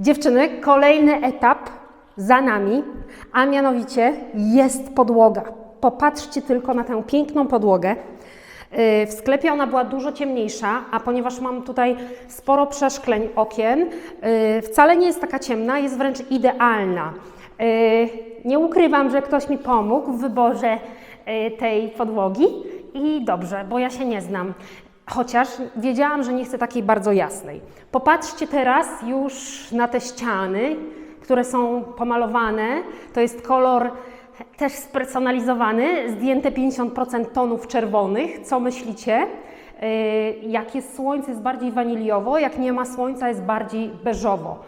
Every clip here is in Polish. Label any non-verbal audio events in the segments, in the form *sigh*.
Dziewczyny, kolejny etap za nami, a mianowicie jest podłoga. Popatrzcie tylko na tę piękną podłogę. Yy, W sklepie ona była dużo ciemniejsza, a ponieważ mam tutaj sporo przeszkleń okien, yy, wcale nie jest taka ciemna, jest wręcz idealna. Yy, Nie ukrywam, że ktoś mi pomógł w wyborze tej podłogi i dobrze, bo ja się nie znam. Chociaż wiedziałam, że nie chcę takiej bardzo jasnej. Popatrzcie teraz już na te ściany, które są pomalowane. To jest kolor też spersonalizowany, zdjęte 50% tonów czerwonych. Co myślicie? Yy, Jak jest słońce, jest bardziej waniliowo, jak nie ma słońca, jest bardziej beżowo.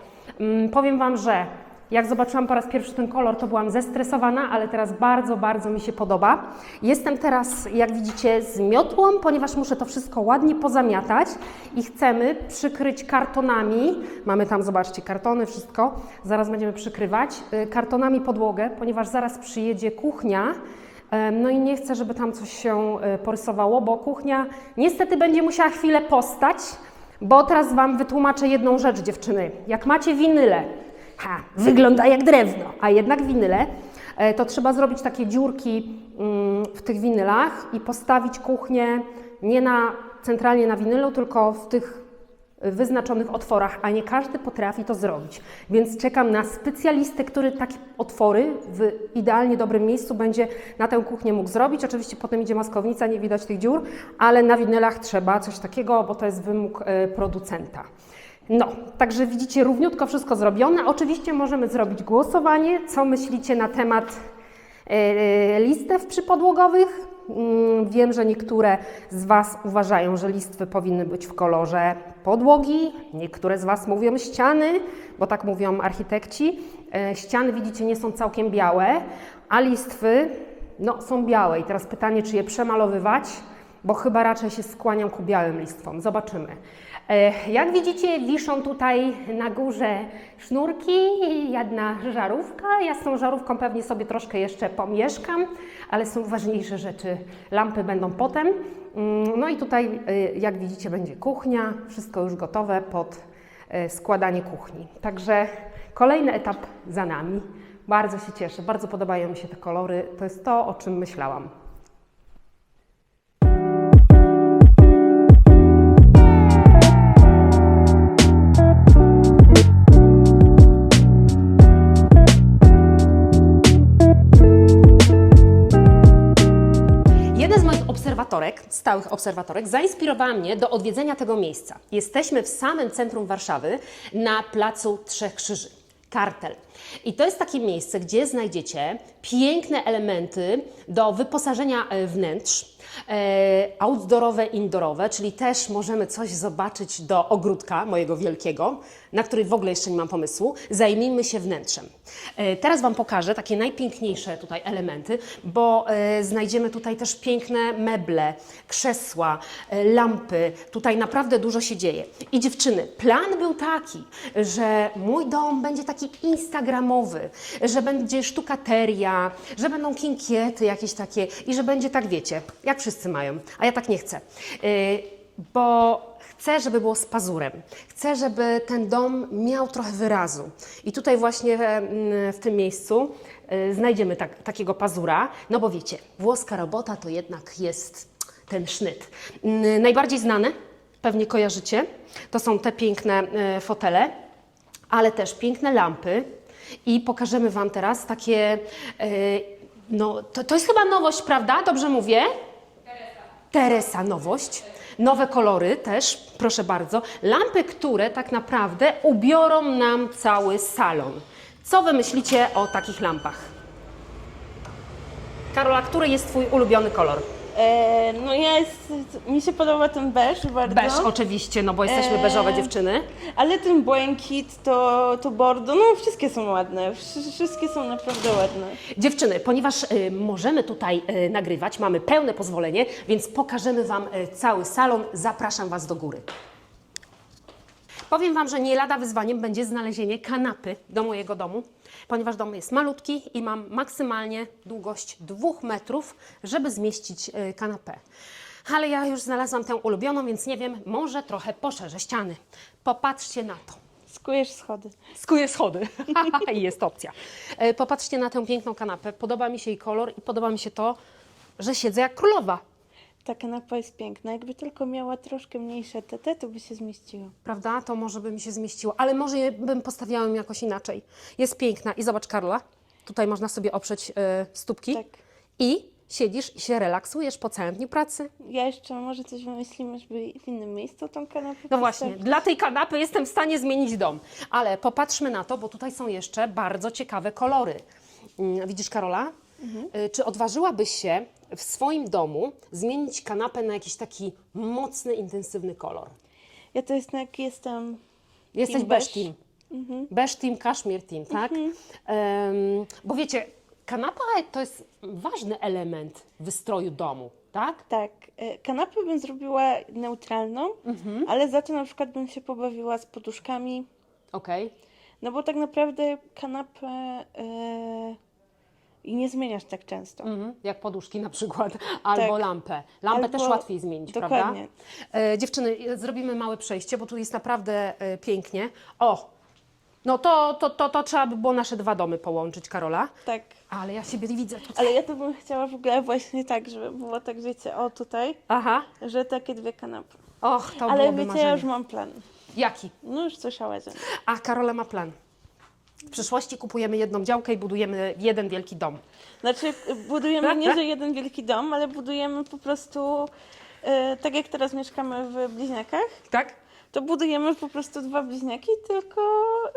Mm, Powiem Wam, że jak zobaczyłam po raz pierwszy ten kolor, to byłam zestresowana, ale teraz bardzo, bardzo mi się podoba. Jestem teraz, jak widzicie, z miotłą, ponieważ muszę to wszystko ładnie pozamiatać i chcemy przykryć kartonami. Mamy tam, zobaczcie, kartony, wszystko. Zaraz będziemy przykrywać y, kartonami podłogę, ponieważ zaraz przyjedzie kuchnia. No i nie chcę, żeby tam coś się y, porysowało, bo kuchnia niestety będzie musiała chwilę postać, bo teraz Wam wytłumaczę jedną rzecz, dziewczyny. Jak macie winyle, ha, wygląda jak drewno, a jednak winyle, e, to trzeba zrobić takie dziurki mm, w tych winylach i postawić kuchnię nie na, centralnie na winylu, tylko w tych wyznaczonych otworach, a nie każdy potrafi to zrobić. Więc czekam na specjalistę, który takie otwory w idealnie dobrym miejscu będzie na tę kuchnię mógł zrobić. Oczywiście potem idzie maskownica, nie widać tych dziur, ale na winylach trzeba coś takiego, bo to jest wymóg e, producenta. No, także widzicie równiutko wszystko zrobione. Oczywiście możemy zrobić głosowanie. Co myślicie na temat e, listew przypodłogowych? Mm, Wiem, że niektóre z Was uważają, że listwy powinny być w kolorze podłogi, niektóre z Was mówią ściany, bo tak mówią architekci. E, Ściany, widzicie, nie są całkiem białe, a listwy no, są białe. I teraz pytanie, czy je przemalowywać, bo chyba raczej się skłaniam ku białym listwom. Zobaczymy. E, Jak widzicie, wiszą tutaj na górze sznurki jedna żarówka. Ja z tą żarówką pewnie sobie troszkę jeszcze pomieszkam, ale są ważniejsze rzeczy. Lampy będą potem. Mm, No i tutaj, e, jak widzicie, będzie kuchnia. Wszystko już gotowe pod e, składanie kuchni. Także kolejny etap za nami. Bardzo się cieszę, bardzo podobają mi się te kolory. To jest to, o czym myślałam. Obserwatorek, stałych obserwatorek, zainspirowała mnie do odwiedzenia tego miejsca. Jesteśmy w samym centrum Warszawy, na placu Trzech Krzyży. Kartel. I to jest takie miejsce, gdzie znajdziecie piękne elementy do wyposażenia e, wnętrz, e, outdoorowe, indoorowe, czyli też możemy coś zobaczyć do ogródka mojego wielkiego, na który w ogóle jeszcze nie mam pomysłu. Zajmijmy się wnętrzem. E, teraz Wam pokażę takie najpiękniejsze tutaj elementy, bo znajdziemy tutaj też piękne meble, krzesła, lampy. Tutaj naprawdę dużo się dzieje. I dziewczyny, plan był taki, że mój dom będzie taki że będzie sztukateria, że będą kinkiety jakieś takie i że będzie tak, wiecie, jak wszyscy mają, a ja tak nie chcę. Yy, bo chcę, żeby było z pazurem. Chcę, żeby ten dom miał trochę wyrazu. I tutaj właśnie mm, w tym miejscu y, znajdziemy tak, takiego pazura, no bo wiecie, włoska robota to jednak jest ten sznyt. Mm, Najbardziej znane, pewnie kojarzycie, to są te piękne y, fotele, ale też piękne lampy i pokażemy Wam teraz takie, y, no to, to jest chyba nowość, prawda? Dobrze mówię? Teresa nowość. Nowe kolory też, proszę bardzo. Lampy, które tak naprawdę ubiorą nam cały salon. Co wy myślicie o takich lampach? Karola, który jest Twój ulubiony kolor? E, no ja jest, mi się podoba ten beż bardzo. Beż oczywiście, no bo jesteśmy Eee. beżowe dziewczyny. Ale ten błękit, to, to bordo, no wszystkie są ładne. Wsz- Wszystkie są naprawdę ładne. Dziewczyny, ponieważ y, możemy tutaj y, nagrywać, mamy pełne pozwolenie, więc pokażemy Wam y, cały salon. Zapraszam Was do góry. Powiem Wam, że nie lada wyzwaniem będzie znalezienie kanapy do mojego domu, ponieważ dom jest malutki i mam maksymalnie długość dwóch metrów, żeby zmieścić y, kanapę. Ale ja już znalazłam tę ulubioną, więc nie wiem, może trochę poszerzę ściany. Popatrzcie na to. Skujesz schody. Skuje schody. I *laughs* jest opcja. E, Popatrzcie na tę piękną kanapę. Podoba mi się jej kolor i podoba mi się to, że siedzę jak królowa. Ta kanapa jest piękna. Jakby tylko miała troszkę mniejsze TT, to by się zmieściło. Prawda? To może by mi się zmieściło, ale może je bym postawiała ją jakoś inaczej. Jest piękna i zobacz Karola, tutaj można sobie oprzeć e, stópki Tak. i siedzisz i się relaksujesz po całym dniu pracy. Ja jeszcze może coś wymyślimy, żeby w innym miejscu tą kanapę No właśnie, postawić. dla tej kanapy jestem w stanie zmienić dom. Ale popatrzmy na to, bo tutaj są jeszcze bardzo ciekawe kolory. Mm, Widzisz, Karola? Y, Czy odważyłabyś się w swoim domu zmienić kanapę na jakiś taki mocny, intensywny kolor? Ja to jest jak jestem... Jesteś Team beige beige. team. Kaszmir team, tak? Em, bo wiecie, kanapa to jest ważny element wystroju domu, tak? Tak, e, kanapę bym zrobiła neutralną, Mhm. ale za to na przykład bym się pobawiła z poduszkami. Okej. No bo tak naprawdę kanapę e, i nie zmieniasz tak często. Mhm, jak poduszki na przykład, *laughs* albo Tak. lampę. Lampę Albo- też łatwiej zmienić, Dokładnie. prawda? E, dziewczyny, e, zrobimy małe przejście, bo tu jest naprawdę e, pięknie. O, no to, to, to, to trzeba by było nasze dwa domy połączyć, Karola. Tak. Ale ja siebie widzę tutaj. Ale ja to bym chciała w ogóle właśnie tak, żeby było tak, wiecie, o tutaj, Aha, że takie dwie kanapy. och, to Ale byłoby wiecie, marzenie. ja już mam plan. Jaki? No już słyszałeś. o. A Karola ma plan. W przyszłości kupujemy jedną działkę i budujemy jeden wielki dom. Znaczy budujemy nie, że jeden wielki dom, ale budujemy po prostu, e, tak jak teraz mieszkamy w bliźniakach, Tak? to budujemy po prostu dwa bliźniaki, tylko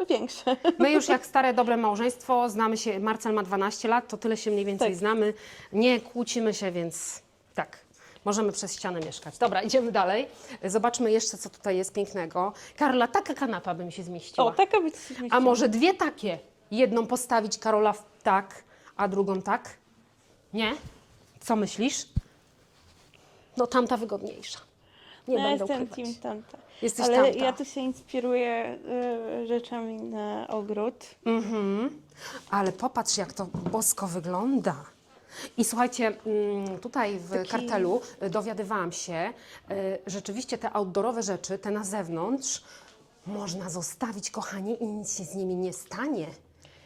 większe. My już jak *laughs* stare, dobre małżeństwo, znamy się, Marcel ma 12 lat, to tyle się mniej więcej Tak. znamy. Nie kłócimy się, więc tak, możemy przez ścianę mieszkać. Dobra, idziemy dalej. Zobaczmy jeszcze, co tutaj jest pięknego. Karla, taka kanapa by mi się zmieściła. O, taka by się zmieściła. A może dwie takie? Jedną postawić Karola w tak, a drugą tak? Nie? Co myślisz? No tamta wygodniejsza. Nie No, będę jestem ukrywać. team tamta. Jesteś Ale tamta. ja tu się inspiruję e, rzeczami na ogród. Mhm. Ale popatrz, jak to bosko wygląda. I słuchajcie, mm, tutaj w Taki- kartelu y, dowiadywałam się, y, rzeczywiście te outdoorowe rzeczy, te na zewnątrz, można zostawić, kochani, i nic się z nimi nie stanie.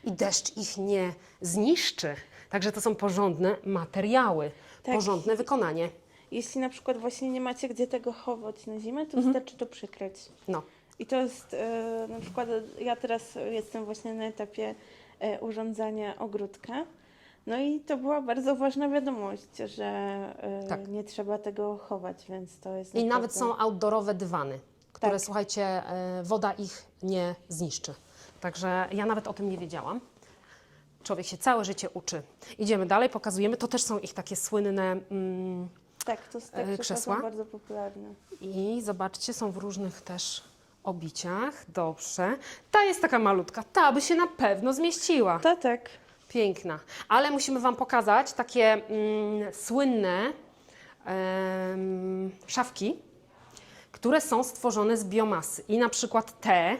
I deszcz ich nie zniszczy. Także to są porządne materiały, Tak. porządne wykonanie. Jeśli na przykład właśnie nie macie gdzie tego chować na zimę, to Mhm. wystarczy to przykryć. No. I to jest e, na przykład, ja teraz jestem właśnie na etapie urządzania ogródka. No i to była bardzo ważna wiadomość, że e, Tak. nie trzeba tego chować, więc to jest I naprawdę... nawet są outdoorowe dywany, które Tak. słuchajcie, e, woda ich nie zniszczy. Także ja nawet o tym nie wiedziałam. Człowiek się całe życie uczy. Idziemy dalej, pokazujemy. To też są ich takie słynne. Mm, Tak, to jest e, tak, krzesła? są bardzo popularne. I zobaczcie, są w różnych też obiciach. Dobrze. Ta jest taka malutka. Ta by się na pewno zmieściła. To tak. Piękna. Ale musimy Wam pokazać takie mm, słynne em, szafki, które są stworzone z biomasy. I na przykład te,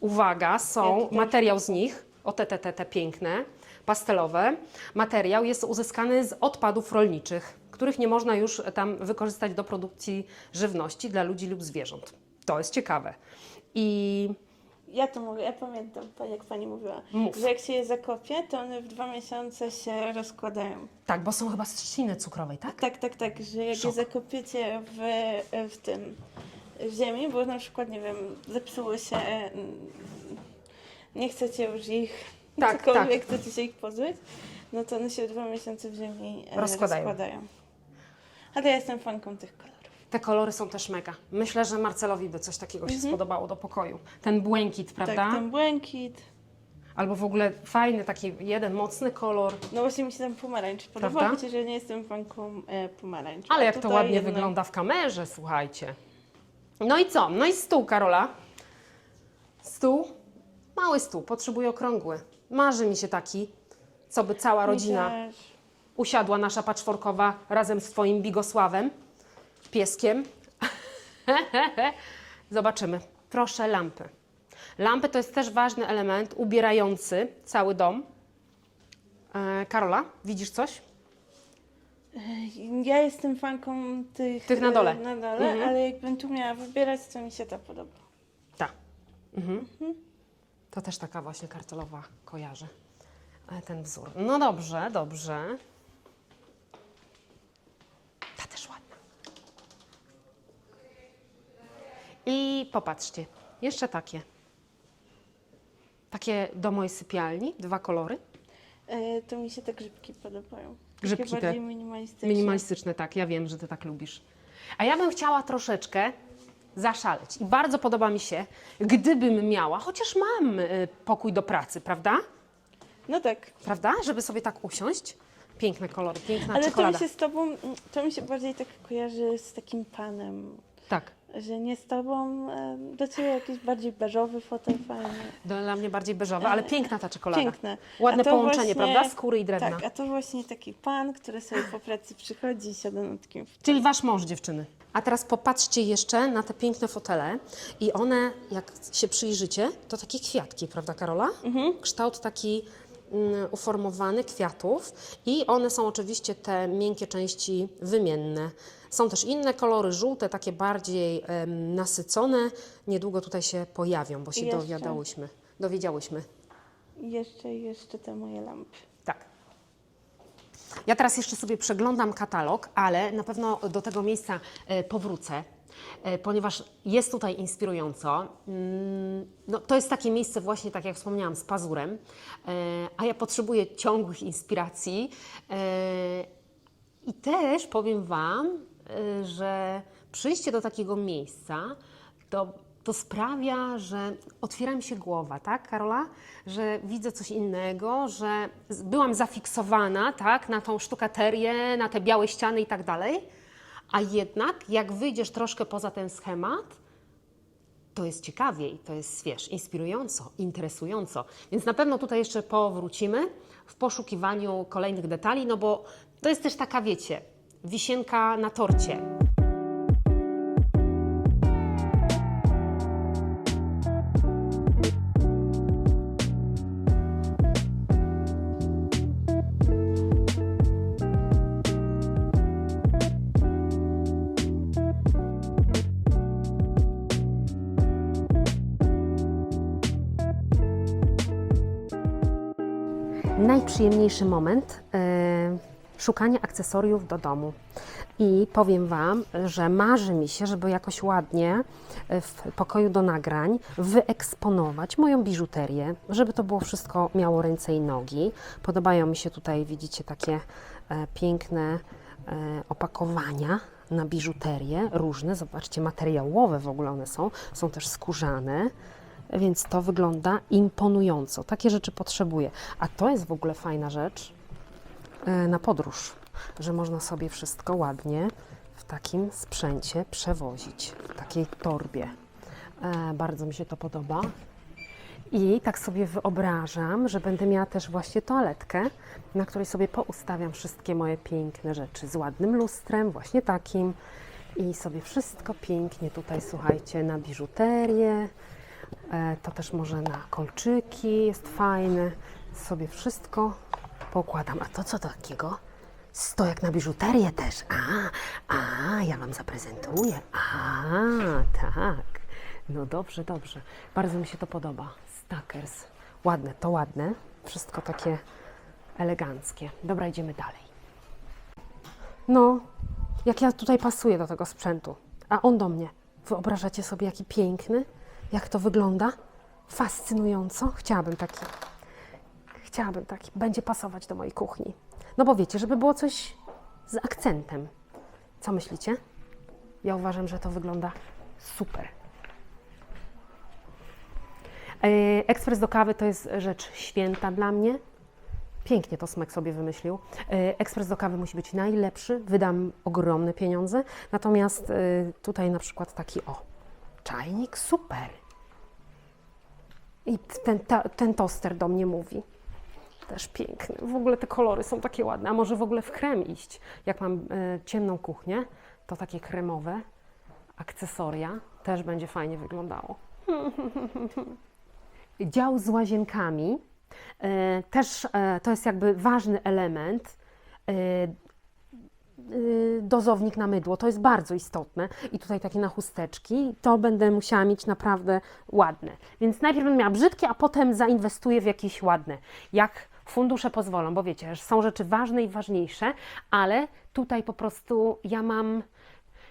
uwaga, są, materiał z nich, o te, te, te, te piękne, pastelowe, materiał jest uzyskany z odpadów rolniczych, których nie można już tam wykorzystać do produkcji żywności dla ludzi lub zwierząt. To jest ciekawe. I Ja to mówię, ja pamiętam, pa- jak pani mówiła, Mów. że jak się je zakopie, to one w dwa miesiące się rozkładają. tak, bo są chyba z trzciny cukrowej, tak? Tak, tak, tak, że jak Szok. je zakopiecie w, w tym, w ziemi, bo na przykład, nie wiem, zepsuły się, nie chcecie już ich, Tak, cokolwiek chcecie się ich pozbyć, no to one się dwa miesiące w ziemi e, Rozkładają. rozkładają. Ale ja jestem fanką tych kolorów. Te kolory są też mega. Myślę, że Marcelowi by coś takiego się spodobało do pokoju. Ten błękit, prawda? Tak, ten błękit. Albo w ogóle fajny taki jeden mocny kolor. No właśnie mi się ten pomarańcz podoba, Prawda? chociaż ja nie jestem fanką e, pomarańcz. Ale jak to tutaj ładnie jednak- wygląda w kamerze, słuchajcie. No i co? No i stół, Karola. Stół? Mały stół, potrzebuję okrągły. Marzy mi się taki, co by cała Mi rodzina też. usiadła, nasza paczworkowa, razem z Twoim Bigosławem, pieskiem. *laughs* Zobaczymy. Proszę lampy. Lampy to jest też ważny element ubierający cały dom. E, Karola, widzisz coś? Ja jestem fanką tych, Tych na dole. e, na dole Mhm. ale jakbym tu miała wybierać, to mi się ta podoba. Tak. To też taka właśnie kartelowa kojarzy e, ten wzór. No dobrze, dobrze. Ta też ładna. I popatrzcie, jeszcze takie. Takie do mojej sypialni, dwa kolory. E, to mi się te grzybki podobają. Grzybki Takie te. bardziej minimalistyczne. Minimalistyczne, tak, ja wiem, że ty tak lubisz. A ja bym chciała troszeczkę zaszaleć. I bardzo podoba mi się, gdybym miała, chociaż mam y, pokój do pracy, prawda? No tak. Prawda? Żeby sobie tak usiąść. Piękne kolory, piękna Ale to mi czekolada. się z tobą, to mi się bardziej tak kojarzy z takim panem. Tak. Że nie z tobą, e, do ciebie jakiś bardziej beżowy fotel fajny. Dla mnie bardziej beżowe, ale piękna ta czekolada. Piękne. Ładne połączenie, właśnie- prawda? Skóry i drewna. Tak, a to właśnie taki pan, który sobie po pracy przychodzi i siada na takim Czyli wasz mąż, dziewczyny. A teraz popatrzcie jeszcze na te piękne fotele. I one, jak się przyjrzycie, to takie kwiatki, prawda Karola? Kształt taki uformowany kwiatów. I one są oczywiście te miękkie części wymienne. Są też inne kolory, żółte, takie bardziej em, nasycone. Niedługo tutaj się pojawią, bo się Jeszcze. dowiadałyśmy. Dowiedziałyśmy. Jeszcze, jeszcze te moje lampy. Tak. Ja teraz jeszcze sobie przeglądam katalog, ale na pewno do tego miejsca e, powrócę, ponieważ jest tutaj inspirująco. Mm, No, to jest takie miejsce właśnie, tak jak wspomniałam, z pazurem, e, a ja potrzebuję ciągłych inspiracji. e, I też powiem Wam, że przyjście do takiego miejsca to, to sprawia, że otwiera mi się głowa, tak, Karola? Że widzę coś innego, że byłam zafiksowana, tak, na tą sztukaterię, na te białe ściany i tak dalej. A jednak, jak wyjdziesz troszkę poza ten schemat, to jest ciekawiej, to jest, wiesz, inspirująco, interesująco. Więc na pewno tutaj jeszcze powrócimy w poszukiwaniu kolejnych detali, no bo to jest też taka, wiecie, wisienka na torcie. Najprzyjemniejszy moment e, szukania akcesoriów do domu. I powiem Wam, że marzy mi się, żeby jakoś ładnie e, w pokoju do nagrań wyeksponować moją biżuterię, żeby to było wszystko miało ręce i nogi. Podobają mi się tutaj, widzicie, takie e, piękne opakowania na biżuterię, różne, zobaczcie, materiałowe w ogóle one są, są też skórzane. Więc to wygląda imponująco. Takie rzeczy potrzebuję. A to jest w ogóle fajna rzecz e, na podróż, że można sobie wszystko ładnie w takim sprzęcie przewozić, w takiej torbie. E, Bardzo mi się to podoba. I tak sobie wyobrażam, że będę miała też właśnie toaletkę, na której sobie poustawiam wszystkie moje piękne rzeczy z ładnym lustrem, właśnie takim. I sobie wszystko pięknie tutaj, słuchajcie, na biżuterię. E, To też może na kolczyki jest fajne. Sobie wszystko poukładam. A to co takiego? Stojak na biżuterię też. A, a, ja Wam zaprezentuję. A, tak. No dobrze, dobrze. Bardzo mi się to podoba. Stackers. Ładne, to ładne. Wszystko takie eleganckie. Dobra, idziemy dalej. No, jak ja tutaj pasuję do tego sprzętu, a on do mnie. Wyobrażacie sobie, jaki piękny? Jak to wygląda? Fascynująco. Chciałabym taki. Chciałabym taki. Będzie pasować do mojej kuchni. No bo wiecie, żeby było coś z akcentem. Co myślicie? Ja uważam, że to wygląda super. E, Ekspres do kawy to jest rzecz święta dla mnie. Pięknie to Smek sobie wymyślił. E, Ekspres do kawy musi być najlepszy, wydam ogromne pieniądze. Natomiast e, tutaj na przykład taki o, czajnik super. I ten, ta, ten toster do mnie mówi. Też piękny. W ogóle te kolory są takie ładne. A może w ogóle w krem iść? Jak mam e, ciemną kuchnię, to takie kremowe akcesoria też będzie fajnie wyglądało. *laughs* Dział z łazienkami e, też e, to jest jakby ważny element. E, y, dozownik na mydło. To jest bardzo istotne. I tutaj takie na chusteczki. To będę musiała mieć naprawdę ładne. Więc najpierw będę miała brzydkie, a potem zainwestuję w jakieś ładne. Jak fundusze pozwolą, bo wiecie, że są rzeczy ważne i ważniejsze, ale tutaj po prostu ja mam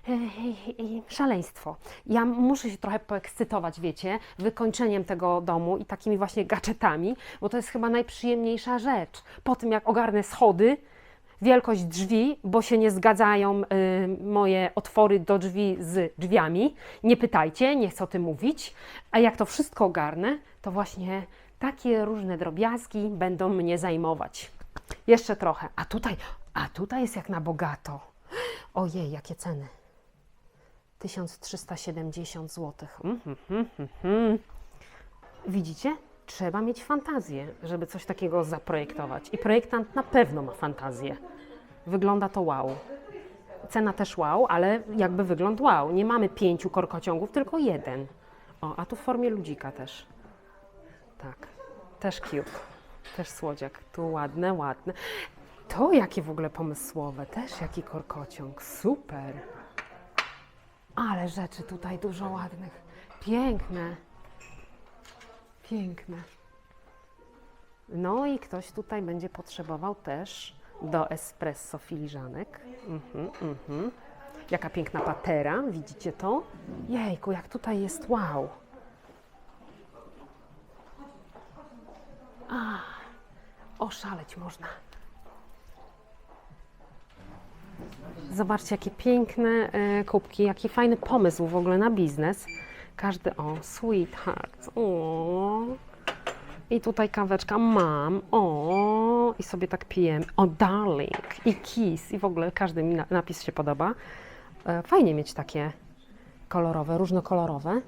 Ej, szaleństwo. Ja muszę się trochę poekscytować, wiecie, wykończeniem tego domu i takimi właśnie gadżetami, bo to jest chyba najprzyjemniejsza rzecz. Po tym, jak ogarnę schody, wielkość drzwi, bo się nie zgadzają y, moje otwory do drzwi z drzwiami. Nie pytajcie, nie chcę o tym mówić. A jak to wszystko ogarnę, to właśnie takie różne drobiazgi będą mnie zajmować. Jeszcze trochę. A tutaj, a tutaj jest jak na bogato. Ojej, jakie ceny. 1370 zł. Mhm, mhm, mhm. Widzicie? Trzeba mieć fantazję, żeby coś takiego zaprojektować. I projektant na pewno ma fantazję. Wygląda to wow. Cena też wow, ale jakby wygląd wow. Nie mamy pięciu korkociągów, tylko jeden. O, a tu w formie ludzika też. Tak, też cute. Też słodziak. Tu ładne, ładne. To jakie w ogóle pomysłowe. Też jaki korkociąg. Super. Ale rzeczy tutaj dużo ładnych. Piękne. Piękne. No i ktoś tutaj będzie potrzebował też do espresso filiżanek. Mhm, mhm. Jaka piękna patera, widzicie to? Jejku, jak tutaj jest wow. A, oszaleć można. Zobaczcie, jakie piękne e, kubki, jaki fajny pomysł w ogóle na biznes. Każdy, o, sweetheart, o. I tutaj kaweczka, mam, o. I sobie tak pijemy, o, darling, i kiss. I w ogóle każdy mi na, napis się podoba. E, fajnie mieć takie kolorowe, różnokolorowe.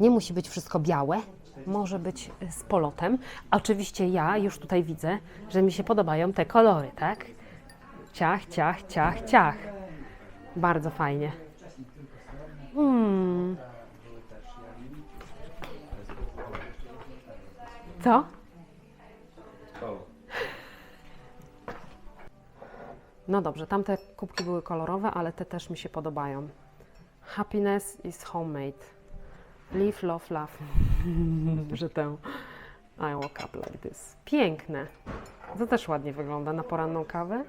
Nie musi być wszystko białe, może być e, z polotem. Oczywiście ja już tutaj widzę, że mi się podobają te kolory, tak? Ciach, ciach, ciach, ciach. Bardzo fajnie. Hmm. Co? No dobrze, tamte kubki były kolorowe, ale te też mi się podobają. Happiness is homemade. Live, love, love. *laughs* Że tę I woke up like this. Piękne. To też ładnie wygląda na poranną kawę.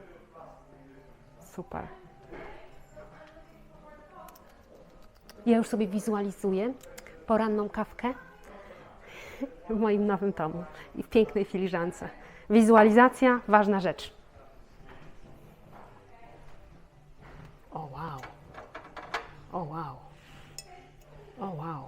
Super. Ja już sobie wizualizuję poranną kawkę w moim nowym domu i w pięknej filiżance. Wizualizacja ważna rzecz. O wow. O wow. O wow.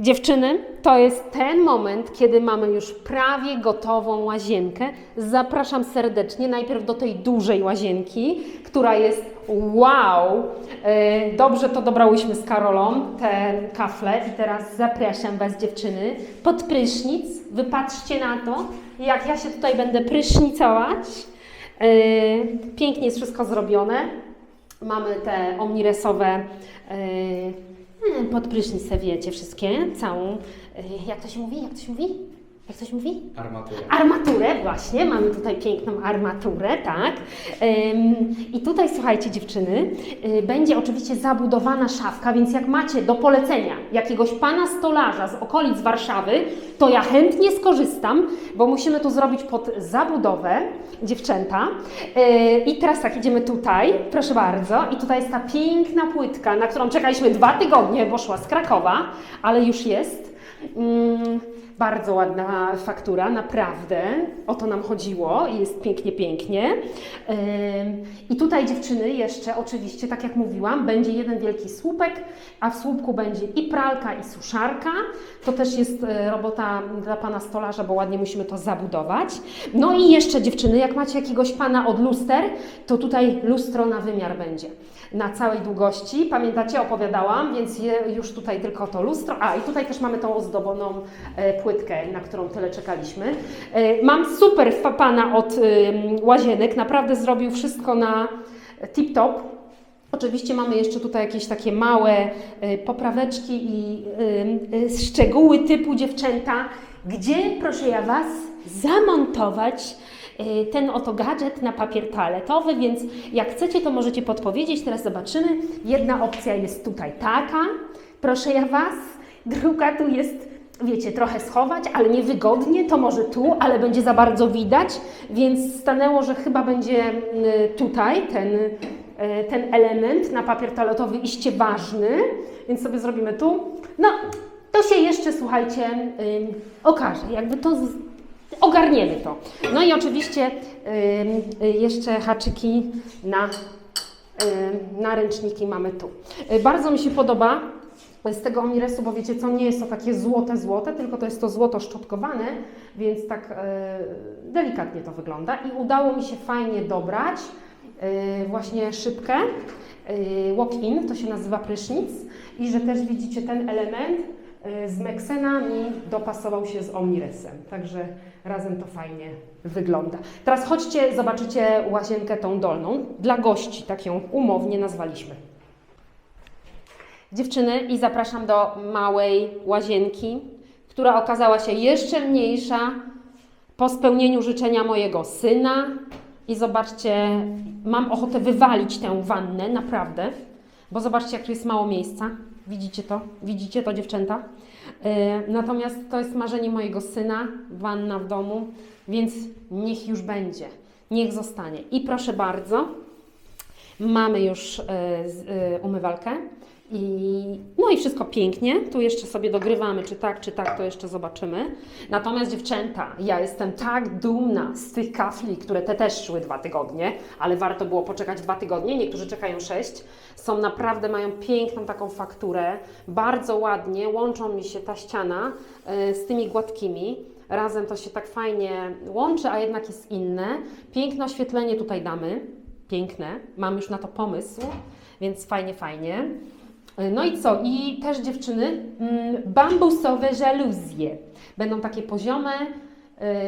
Dziewczyny, to jest ten moment, kiedy mamy już prawie gotową łazienkę. Zapraszam serdecznie najpierw do tej dużej łazienki, która jest wow. E, Dobrze to dobrałyśmy z Karolą, te kafle i teraz zapraszam Was dziewczyny pod prysznic. Wypatrzcie na to, jak ja się tutaj będę prysznicować. E, Pięknie jest wszystko zrobione. Mamy te omniresowe e, Pod prysznic te wiecie wszystkie, całą, y, jak to się mówi, jak to się mówi? Jak się mówi? Armaturę. Armaturę, właśnie, mamy tutaj piękną armaturę, tak. I tutaj, słuchajcie dziewczyny, y, będzie oczywiście zabudowana szafka, więc jak macie do polecenia jakiegoś pana stolarza z okolic Warszawy, to ja chętnie skorzystam, bo musimy to zrobić pod zabudowę, dziewczęta. Yy, I teraz tak, idziemy tutaj, proszę bardzo, i tutaj jest ta piękna płytka, na którą czekaliśmy dwa tygodnie, bo szła z Krakowa, ale już jest. Mm, bardzo ładna faktura, naprawdę. O to nam chodziło i jest pięknie, pięknie. I tutaj dziewczyny jeszcze oczywiście, tak jak mówiłam, będzie jeden wielki słupek, a w słupku będzie i pralka, i suszarka. To też jest e, robota dla pana stolarza, bo ładnie musimy to zabudować. No i jeszcze dziewczyny, jak macie jakiegoś pana od luster, to tutaj lustro na wymiar będzie. Na całej długości. Pamiętacie, opowiadałam, więc już tutaj tylko to lustro. A i tutaj też mamy tą ozdobioną e, płytkę, na którą tyle czekaliśmy. E, mam super pana od ym, łazienek, naprawdę zrobił wszystko na tip-top. Oczywiście mamy jeszcze tutaj jakieś takie małe popraweczki i szczegóły typu dziewczęta. gdzie, proszę ja Was, zamontować ten oto gadżet na papier toaletowy, więc jak chcecie, to możecie podpowiedzieć. Teraz zobaczymy. Jedna opcja jest tutaj taka, proszę ja Was. Druga tu jest, wiecie, trochę schować, ale niewygodnie, to może tu, ale będzie za bardzo widać, więc stanęło, że chyba będzie y, tutaj ten, y, ten element na papier toaletowy iście ważny, więc sobie zrobimy tu. No, to się jeszcze, słuchajcie, okaże, jakby to ogarniemy to. No i oczywiście y, jeszcze haczyki na, ym, na ręczniki mamy tu. Y, Bardzo mi się podoba z tego Omiresu, bo wiecie co, nie jest to takie złote, złote, tylko to jest to złoto szczotkowane, więc tak e, delikatnie to wygląda i udało mi się fajnie dobrać e, właśnie szybkę, e, walk-in, to się nazywa prysznic i że też widzicie ten element e, z Meksena mi dopasował się z Omiresem, także razem to fajnie wygląda. Teraz chodźcie, zobaczycie łazienkę tą dolną, dla gości, tak ją umownie nazwaliśmy dziewczyny i zapraszam do małej łazienki, która okazała się jeszcze mniejsza po spełnieniu życzenia mojego syna. I zobaczcie, mam ochotę wywalić tę wannę, naprawdę, bo zobaczcie, jak tu jest mało miejsca. Widzicie to? Widzicie to, dziewczęta? Yy, natomiast to jest marzenie mojego syna, wanna w domu, więc niech już będzie, niech zostanie. I proszę bardzo, Mamy już e, e, umywalkę i no i wszystko pięknie. Tu jeszcze sobie dogrywamy, czy tak, czy tak, to jeszcze zobaczymy. Natomiast dziewczęta, ja jestem tak dumna z tych kafli, które te też szły dwa tygodnie, ale warto było poczekać dwa tygodnie. Niektórzy czekają sześć. Są naprawdę, mają piękną taką fakturę. Bardzo ładnie łączą mi się ta ściana e, z tymi gładkimi. Razem to się tak fajnie łączy, a jednak jest inne. Piękne oświetlenie tutaj damy piękne. Mam już na to pomysł, więc fajnie, fajnie. No i co? I też dziewczyny, mm, bambusowe żaluzje. Będą takie poziome,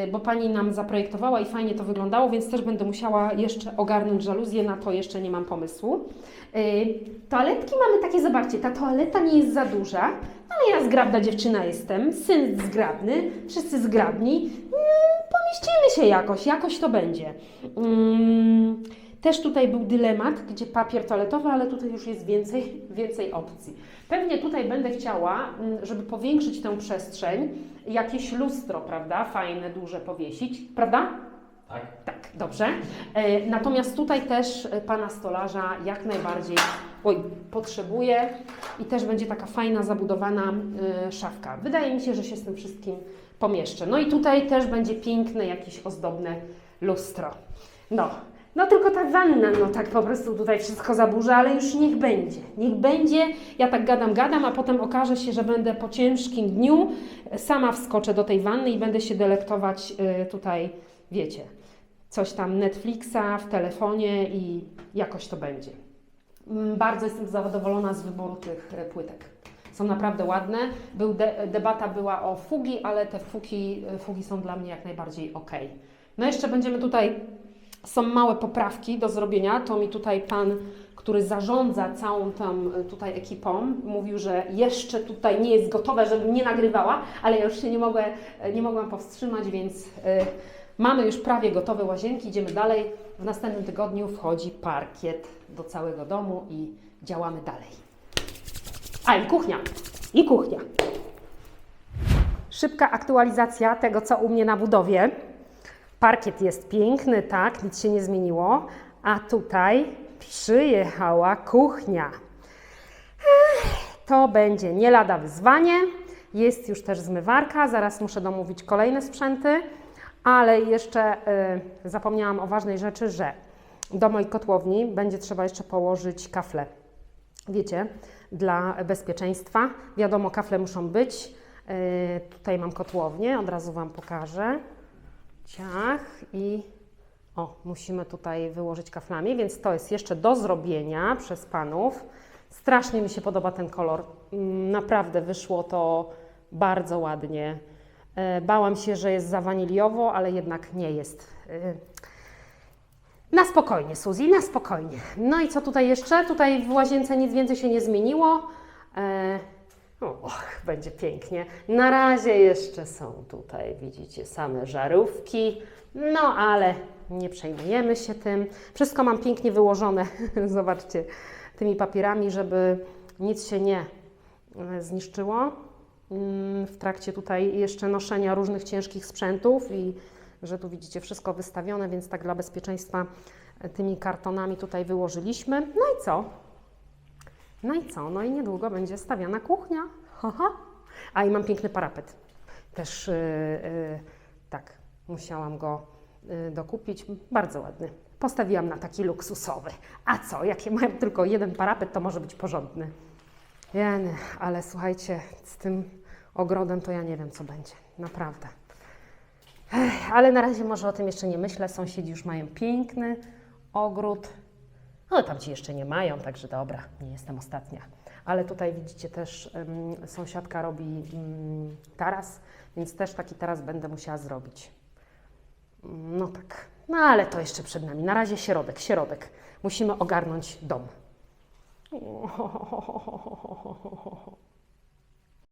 y, bo pani nam zaprojektowała i fajnie to wyglądało, więc też będę musiała jeszcze ogarnąć żaluzję, na to jeszcze nie mam pomysłu. Y, Toaletki mamy takie, zobaczcie, ta toaleta nie jest za duża, ale ja zgrabna dziewczyna jestem, syn zgrabny, wszyscy zgrabni, Mm, pomieścimy się jakoś, jakoś to będzie. Też tutaj był dylemat, gdzie papier toaletowy, ale tutaj już jest więcej, *laughs* więcej opcji. Pewnie tutaj będę chciała, mm, żeby powiększyć tę przestrzeń, jakieś lustro, prawda, fajne, duże powiesić, prawda? Tak? Tak, dobrze. E, Natomiast tutaj też e, pana stolarza jak najbardziej oj, potrzebuje i też będzie taka fajna, zabudowana e, szafka. Wydaje mi się, że się z tym wszystkim pomieszczę. No i tutaj też będzie piękne, jakieś ozdobne lustro. No. No tylko ta wanna, no tak po prostu tutaj wszystko zaburza, ale już niech będzie. Niech będzie, ja tak gadam, gadam, a potem okaże się, że będę po ciężkim dniu e, sama wskoczę do tej wanny i będę się delektować e, tutaj, wiecie, coś tam Netflixa w telefonie i jakoś to będzie. Mm, Bardzo jestem zadowolona z wyboru tych e, płytek. Są naprawdę ładne. Był de, debata była o fugi, ale te fugi, fugi są dla mnie jak najbardziej ok. No jeszcze będziemy tutaj, są małe poprawki do zrobienia. To mi tutaj pan, który zarządza całą tą e, tutaj ekipą, mówił, że jeszcze tutaj nie jest gotowe, żebym nie nagrywała, ale ja już się nie, mogę, e, nie mogłam powstrzymać, więc e, mamy już prawie gotowe łazienki. Idziemy dalej. W następnym tygodniu wchodzi parkiet do całego domu i działamy dalej. A i kuchnia. I kuchnia. Szybka aktualizacja tego, co u mnie na budowie. Parkiet jest piękny, tak, nic się nie zmieniło. A tutaj przyjechała kuchnia. To będzie nie lada wyzwanie. Jest już też zmywarka, zaraz muszę domówić kolejne sprzęty, ale jeszcze y, zapomniałam o ważnej rzeczy, że do mojej kotłowni będzie trzeba jeszcze położyć kafle. Wiecie, dla bezpieczeństwa. Wiadomo, kafle muszą być. Y, tutaj mam kotłownię, od razu Wam pokażę. Ciach i o, musimy tutaj wyłożyć kaflami, więc to jest jeszcze do zrobienia przez panów. Strasznie mi się podoba ten kolor. Mm, Naprawdę wyszło to bardzo ładnie. E, Bałam się, że jest za waniliowo, ale jednak nie jest. E, Na spokojnie, Suzy, na spokojnie. No i co tutaj jeszcze? Tutaj w łazience nic więcej się nie zmieniło. Och, będzie pięknie. Na razie jeszcze są tutaj, widzicie, same żarówki. No ale nie przejmujemy się tym. Wszystko mam pięknie wyłożone, *laughs* zobaczcie, tymi papierami, żeby nic się nie e, zniszczyło mm, w trakcie tutaj jeszcze noszenia różnych ciężkich sprzętów i że tu widzicie wszystko wystawione, więc tak dla bezpieczeństwa e, tymi kartonami tutaj wyłożyliśmy. No i co? No i co? No i niedługo będzie stawiana kuchnia. Haha. A i mam piękny parapet. Też yy, yy, tak, musiałam go yy, dokupić. Bardzo ładny. Postawiłam na taki luksusowy. A co? Jak ja mam tylko jeden parapet, to może być porządny. Jeny, ale słuchajcie, z tym ogrodem to ja nie wiem, co będzie. Naprawdę. Ech, ale na razie może o tym jeszcze nie myślę. Sąsiedzi już mają piękny ogród. No tam ci jeszcze nie mają, także dobra, nie jestem ostatnia. Ale tutaj widzicie też ym, sąsiadka robi ym, taras, więc też taki taras będę musiała zrobić. No tak, no ale to jeszcze przed nami. Na razie środek, środek. Musimy ogarnąć dom. *laughs*